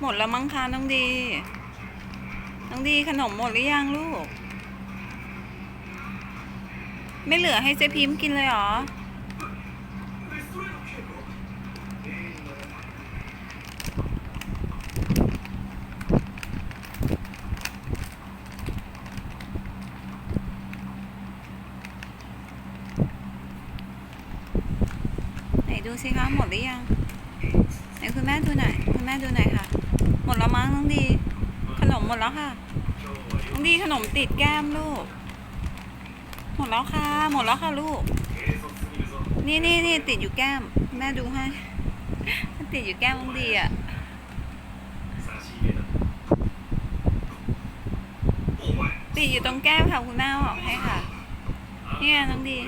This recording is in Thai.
หมดแล้วมั้งคะน้องดี น้องดีขนมหมดหรือยังลูก ไม่เหลือให้เจ๊พิมพ์กินเลยเหรอ ไหนดูสิคะหมดหรือยัง ไหนคุณแม่ดูหน่อยคุณแม่ดูหน่อยค่ะ หมดแล้วมั้งน้องดี ขนม หมดแล้วค่ะน้องดีขนมติดแก้มลูก หมดแล้วค่ะ หมดแล้วค่ะลูก นี่นี่นี่ติดอยู่แก้ม แม่ดูให้ ติดอยู่แก้มน้องดีอะติดอยู่ตรงแก้มค่ะคุณแม่เอาออกให้ค่ะ เนี่ยน้องดี